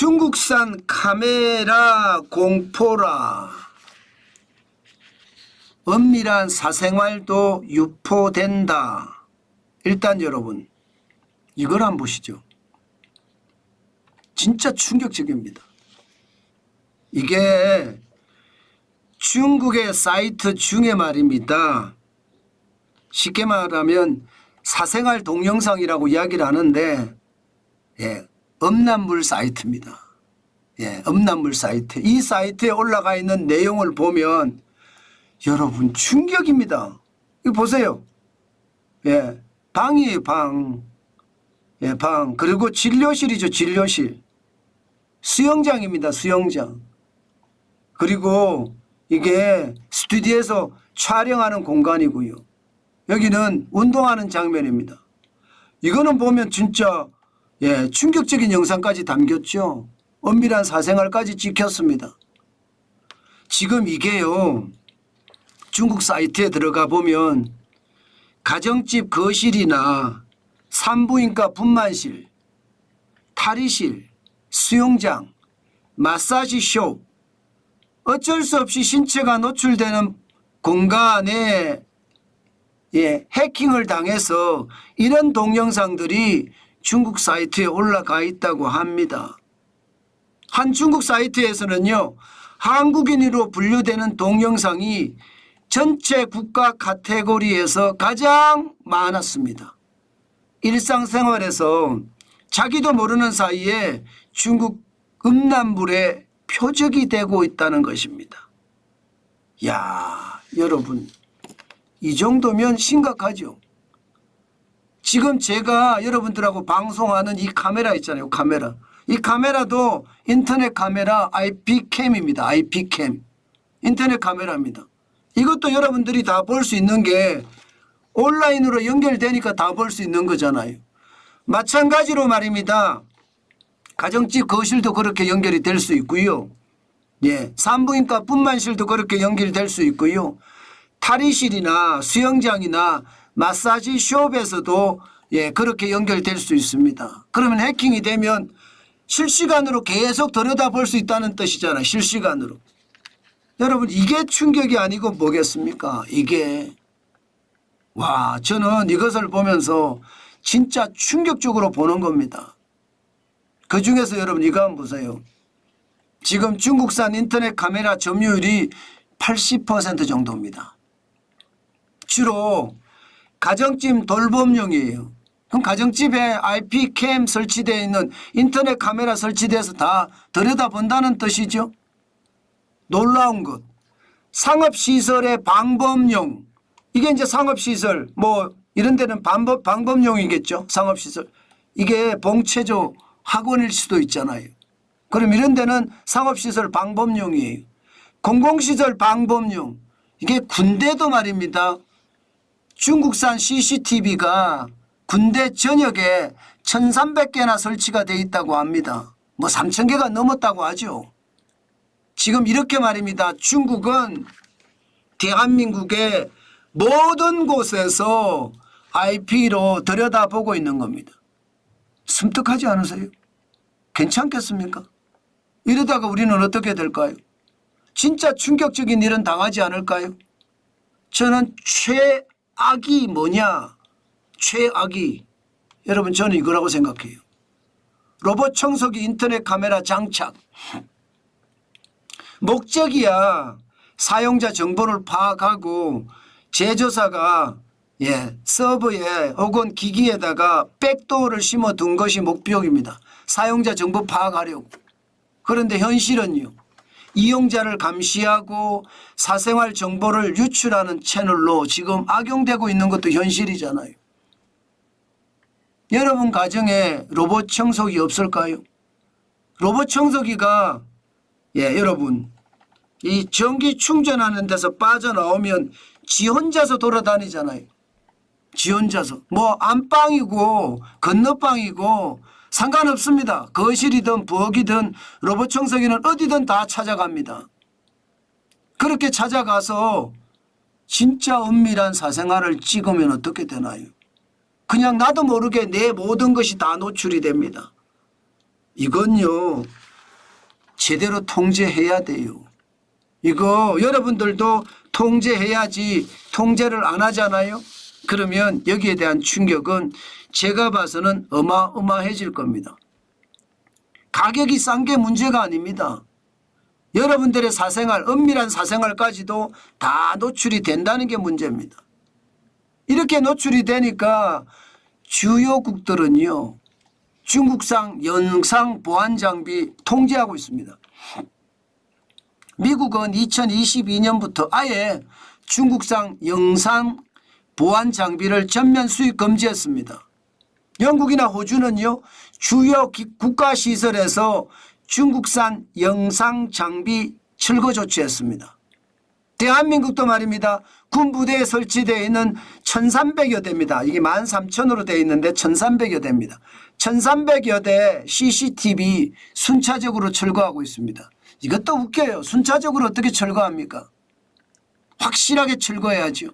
중국산 카메라 공포라 엄밀한 사생활도 유포된다. 일단 여러분 이걸 한번 보시죠. 진짜 충격적입니다. 이게 중국의 사이트 중에 말입니다. 쉽게 말하면 사생활 동영상이라고 이야기를 하는데 예, 음란물 사이트입니다. 예, 음란물 사이트. 이 사이트에 올라가 있는 내용을 보면 여러분 충격입니다. 이거 보세요. 예, 방이에요, 방. 예, 방. 그리고 진료실이죠, 진료실. 수영장입니다, 수영장. 그리고 이게 스튜디오에서 촬영하는 공간이고요. 여기는 운동하는 장면입니다. 이거는 보면 진짜 예, 충격적인 영상까지 담겼죠. 엄밀한 사생활까지 찍혔습니다. 지금 이게요. 중국 사이트에 들어가 보면 가정집 거실이나 산부인과 분만실, 탈의실, 수영장, 마사지 쇼 어쩔 수 없이 신체가 노출되는 공간에 예, 해킹을 당해서 이런 동영상들이 중국 사이트에 올라가 있다고 합니다. 한 중국 사이트에서는요, 한국인으로 분류되는 동영상이 전체 국가 카테고리에서 가장 많았습니다. 일상생활에서 자기도 모르는 사이에 중국 음란물의 표적이 되고 있다는 것입니다. 야, 여러분, 이 정도면 심각하죠. 지금 제가 여러분들하고 방송하는 이 카메라 있잖아요. 카메라. 이 카메라도 인터넷 카메라 IP캠입니다. IP캠. 인터넷 카메라입니다. 이것도 여러분들이 다 볼 수 있는 게 온라인으로 연결되니까 다 볼 수 있는 거잖아요. 마찬가지로 말입니다. 가정집 거실도 그렇게 연결이 될 수 있고요. 예, 산부인과 분만실도 그렇게 연결될 수 있고요. 탈의실이나 수영장이나 마사지 숍에서도 예, 그렇게 연결될 수 있습니다. 그러면 해킹이 되면 실시간으로 계속 들여다볼 수 있다는 뜻이잖아요. 실시간으로. 여러분 이게 충격이 아니고 뭐겠습니까? 이게 와 저는 이것을 보면서 진짜 충격적으로 보는 겁니다. 그 중에서 여러분 이거 한번 보세요. 지금 중국산 인터넷 카메라 점유율이 80% 정도입니다. 주로 가정집 돌봄용이에요. 그럼 가정집에 IP캠 설치되어 있는 인터넷 카메라 설치돼서 다 들여다본다는 뜻이죠. 놀라운 것. 상업시설의 방범용. 이게 이제 상업시설, 뭐, 이런 데는 방법, 방범용이겠죠. 상업시설. 이게 봉체조 학원일 수도 있잖아요. 그럼 이런 데는 상업시설 방범용이에요. 공공시설 방범용. 이게 군대도 말입니다. 중국산 CCTV가 군대 전역에 1,300개나 설치가 돼 있다고 합니다. 뭐 3,000개가 넘었다고 하죠. 지금 이렇게 말입니다. 중국은 대한민국의 모든 곳에서 IP로 들여다보고 있는 겁니다. 섬뜩하지 않으세요? 괜찮겠습니까? 이러다가 우리는 어떻게 될까요? 진짜 충격적인 일은 당하지 않을까요? 저는 최 악이 뭐냐? 최악이 여러분 저는 이거라고 생각해요. 로봇 청소기 인터넷 카메라 장착. 목적이야 사용자 정보를 파악하고 제조사가 예, 서버에 혹은 기기에다가 백도어를 심어 둔 것이 목표입니다. 사용자 정보 파악하려고. 그런데 현실은요. 이용자를 감시하고 사생활 정보를 유출하는 채널로 지금 악용되고 있는 것도 현실이잖아요. 여러분 가정에 로봇 청소기 없을까요? 로봇 청소기가 예, 여러분 이 전기 충전하는 데서 빠져나오면 지 혼자서 돌아다니잖아요. 지 혼자서 뭐 안방이고 건너방이고 상관없습니다. 거실이든 부엌이든 로봇 청소기는 어디든 다 찾아갑니다. 그렇게 찾아가서 진짜 은밀한 사생활을 찍으면 어떻게 되나요? 그냥 나도 모르게 내 모든 것이 다 노출이 됩니다. 이건요 제대로 통제해야 돼요. 이거 여러분들도 통제해야지 통제를 안 하잖아요. 그러면 여기에 대한 충격은 제가 봐서는 어마어마해질 겁니다. 가격이 싼 게 문제가 아닙니다. 여러분들의 사생활, 은밀한 사생활까지도 다 노출이 된다는 게 문제입니다. 이렇게 노출이 되니까 주요국들은요, 중국산 영상 보안 장비 통제하고 있습니다. 미국은 2022년부터 아예 중국산 영상 보안 장비를 전면 수입 금지했습니다. 영국이나 호주는요, 주요 기- 국가 시설에서 중국산 영상 장비 철거 조치했습니다. 대한민국도 말입니다. 군부대에 설치되어 있는 1300여 대입니다. 이게 13,000으로 되어 있는데 1300여 대입니다. 1300여 대 CCTV 순차적으로 철거하고 있습니다. 이것도 웃겨요. 순차적으로 어떻게 철거합니까? 확실하게 철거해야죠.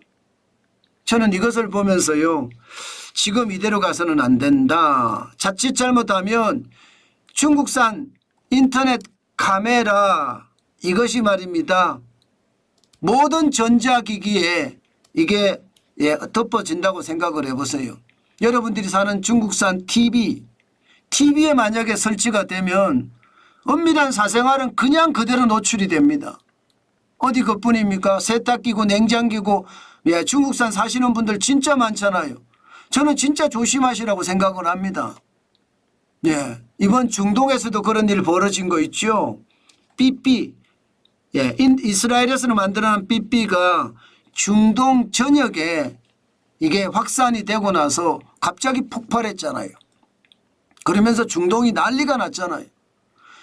저는 이것을 보면서요. 지금 이대로 가서는 안 된다. 자칫 잘못하면 중국산 인터넷 카메라 이것이 말입니다. 모든 전자기기에 이게 예, 덮어진다고 생각을 해보세요. 여러분들이 사는 중국산 TV, TV에 만약에 설치가 되면 은밀한 사생활은 그냥 그대로 노출이 됩니다. 어디 그뿐입니까? 세탁기고 냉장기고 예, 중국산 사시는 분들 진짜 많잖아요. 저는 진짜 조심하시라고 생각을 합니다. 예, 이번 중동에서도 그런 일 벌어진 거 있죠. 삐삐 예, 인- 이스라엘에서는 만들어낸 삐삐가 중동 전역에 이게 확산이 되고 나서 갑자기 폭발했잖아요. 그러면서 중동이 난리가 났잖아요.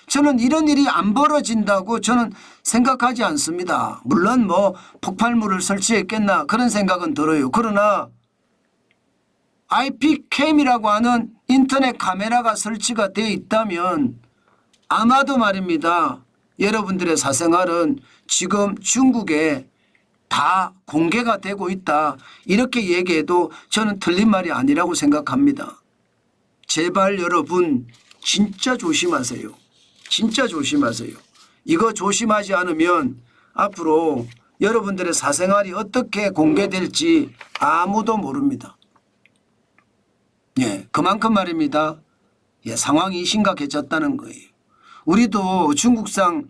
저는 이런 일이 안 벌어진다고 저는 생각하지 않습니다. 물론 뭐 폭발물을 설치했겠나 그런 생각은 들어요. 그러나 IP캠이라고 하는 인터넷 카메라가 설치가 되어 있다면 아마도 말입니다. 여러분들의 사생활은 지금 중국에 다 공개가 되고 있다. 이렇게 얘기해도 저는 틀린 말이 아니라고 생각합니다. 제발 여러분 진짜 조심하세요. 진짜 조심하세요. 이거 조심하지 않으면 앞으로 여러분들의 사생활이 어떻게 공개될지 아무도 모릅니다. 예, 그만큼 말입니다. 예, 상황이 심각해졌다는 거예요. 우리도 중국산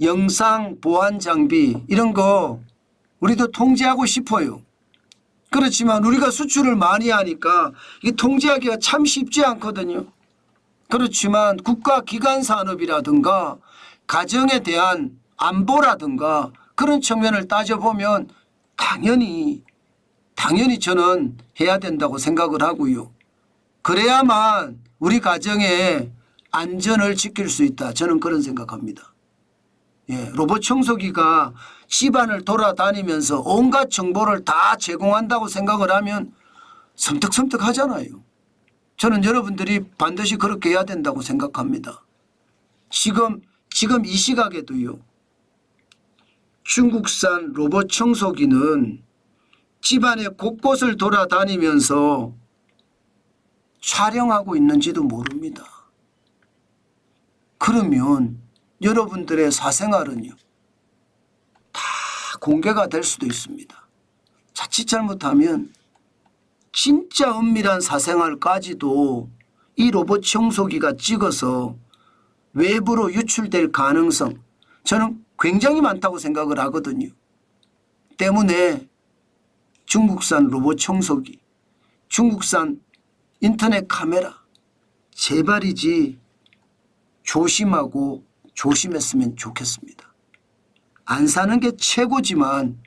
영상 보안 장비 이런 거 우리도 통제하고 싶어요. 그렇지만 우리가 수출을 많이 하니까 이 통제하기가 참 쉽지 않거든요. 그렇지만 국가 기관 산업이라든가 가정에 대한 안보라든가 그런 측면을 따져보면 당연히 당연히 저는 해야 된다고 생각을 하고요. 그래야만 우리 가정의 안전을 지킬 수 있다. 저는 그런 생각합니다. 예, 로봇 청소기가 집안을 돌아다니면서 온갖 정보를 다 제공한다고 생각을 하면 섬뜩섬뜩 하잖아요. 저는 여러분들이 반드시 그렇게 해야 된다고 생각합니다. 지금, 지금 이 시각에도요. 중국산 로봇 청소기는 집안의 곳곳을 돌아다니면서 촬영하고 있는지도 모릅니다. 그러면 여러분들의 사생활은요. 다 공개가 될 수도 있습니다. 자칫 잘못하면 진짜 은밀한 사생활까지도 이 로봇 청소기가 찍어서 외부로 유출될 가능성 저는 굉장히 많다고 생각을 하거든요. 때문에 중국산 로봇 청소기, 중국산 인터넷 카메라 제발이지 조심하고 조심했으면 좋겠습니다. 안 사는 게 최고지만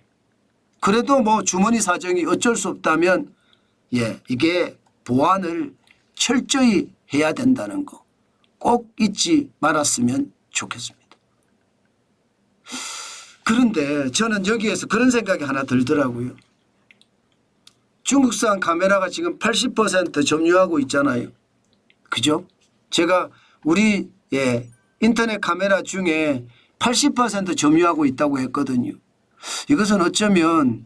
그래도 뭐 주머니 사정이 어쩔 수 없다면 예, 이게 보안을 철저히 해야 된다는 거 꼭 잊지 말았으면 좋겠습니다. 그런데 저는 여기에서 그런 생각이 하나 들더라고요. 중국산 카메라가 지금 80% 점유하고 있잖아요. 그죠? 제가 우리 예, 인터넷 카메라 중에 80% 점유하고 있다고 했거든요. 이것은 어쩌면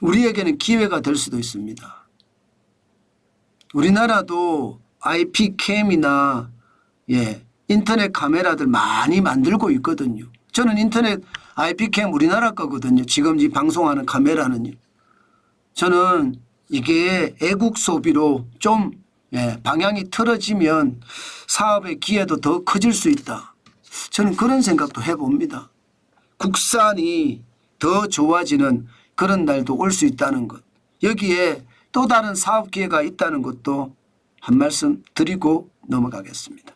우리에게는 기회가 될 수도 있습니다. 우리나라도 IP캠이나 예, 인터넷 카메라들 많이 만들고 있거든요. 저는 인터넷 IP캠 우리나라 거거든요. 지금 이 방송하는 카메라는요. 저는 이게 애국 소비로 좀 예, 방향이 틀어지면 사업의 기회도 더 커질 수 있다. 저는 그런 생각도 해봅니다. 국산이 더 좋아지는 그런 날도 올 수 있다는 것. 여기에 또 다른 사업 기회가 있다는 것도 한 말씀 드리고 넘어가겠습니다.